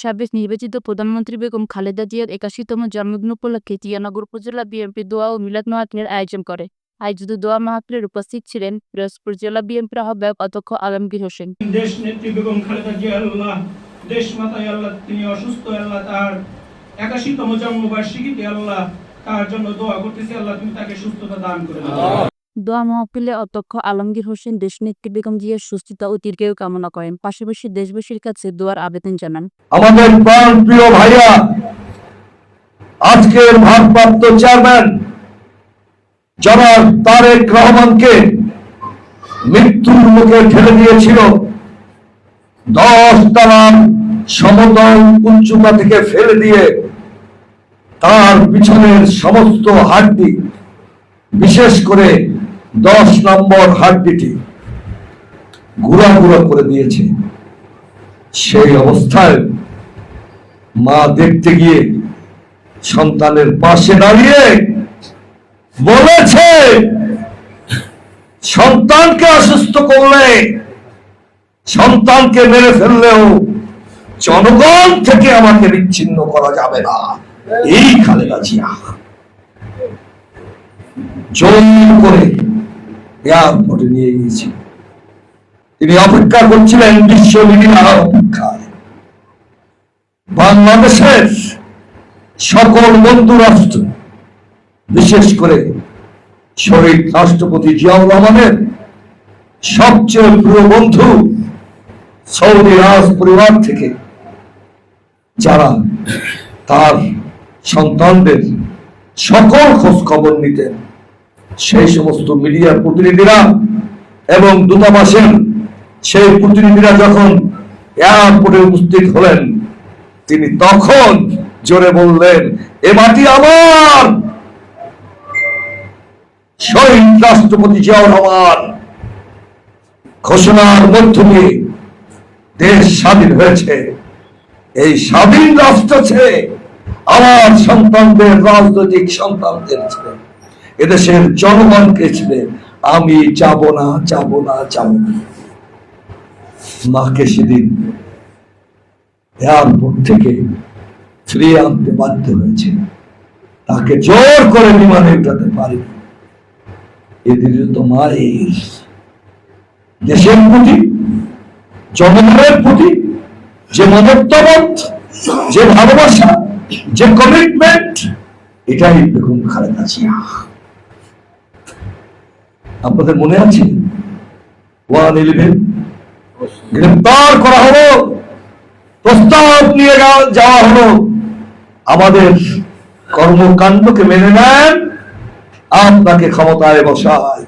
সাবেক নির্বাচিত প্রধানমন্ত্রী বেগম খালেদা জিয়ার একাশিতম জন্মদিন উপলক্ষে জিয়ানগর উপজেলা বিএনপি দোয়া ও মিলাদ মাহফিলের আয়োজন করে। আয়োজিত দোয়া মাহফিলের উপস্থিত ছিলেন পিরোজপুর জেলা বিএনপির আহ্বায়ক অধ্যক্ষ আলমগীর হোসেন। দেশ নেত্রী খালেদা জিয়া দেশ মাতায় আল্লাহ, তিনি অসুস্থ আল্লাহ, তার একাশিতম জন্মবার্ষিকীতে আল্লাহ তার জন্য দোয়া করতেছি, আল্লাহ তুমি তাকে সুস্থতা দান করে দোয়া মাহফিলে অধ্যক্ষ আলমগীর হোসেন দেশনেত্রী বেগম জিয়ার সুস্থতা ও দীর্ঘায়ু কামনা করেন। পাশাপাশি দেশবাসীর কাছে দোয়ার আবেদন জানান। আমাদের প্রিয় ভাইয়া, আজকের ভারপ্রাপ্ত চেয়ারম্যান জনাব তারেক রহমানকে মৃত্যুর মুখে ঠেলে দিয়েছিল। দশ তালার সমতল উচ্চতা থেকে ফেলে দিয়ে তার পিছনের সমস্ত হাড্ডি বিশেষ করে দশ নম্বর হাড্ডিটি ঘুরা ঘুরা করে দিয়েছে। সেই অবস্থায় মা দেখতে গিয়ে সন্তানের পাশে দাঁড়িয়ে বলেছে, সন্তানকে অসুস্থ করলে, সন্তানকে মেরে ফেললেও জনগণ থেকে আমাকে বিচ্ছিন্ন করা যাবে না। এই খালেদা জিয়া। জোর করে এয়ারপোর্টে নিয়ে গিয়েছিল তিনি অপেক্ষা করছিলেন বিশ্ব মিডিয়ার অপেক্ষায়। বাংলাদেশের সকল বন্ধু রাষ্ট্র, বিশেষ করে শহীদ রাষ্ট্রপতি জিয়াউর রহমানের সবচেয়ে প্রিয় বন্ধু সৌদি রাজ পরিবার থেকে যারা তার সন্তানদের সকল খোঁজ খবর নিতেন। সেই সমস্ত মিডিয়ার প্রতিনিধিরা এবং দূতাবাসের সেই প্রতিনিধিরা যখন এয়ারপোর্টে উপস্থিত হলেন, তিনি তখন জোরে বললেন, এ মাটি আমার! শহীদ রাষ্ট্রপতি জিয়াউর রহমান, ঘোষণার মধ্য দিয়ে দেশ স্বাধীন হয়েছে। এই স্বাধীন রাষ্ট্র ছেড়ে আমার সন্তানদের রাজনৈতিক সন্তানদের ছেড়ে এদেশের জনগণকে ছেড়ে আমি যাব না যাব না যাব না। মাকে সেদিন এয়ারপোর্ট থেকে ফিরিয়ে আনতে বাধ্য হয়েছে তাকে জোর করে বিমানে উঠাতে পারি এদের তো মায়ের দেশের প্রতি, জনগণের প্রতি যে মমত্ববোধ যে ভালোবাসা, যে কমিটমেন্ট এটাই বেগম খালেদা জিয়া। আপনাদের মনে আছে? One eleven. গ্রেপ্তার করা হলো। প্রস্তাব নিয়ে যাওয়া হলো। আমাদের কর্মকাণ্ডকে মেনে নেন। আপনাকে ক্ষমতায় বসায়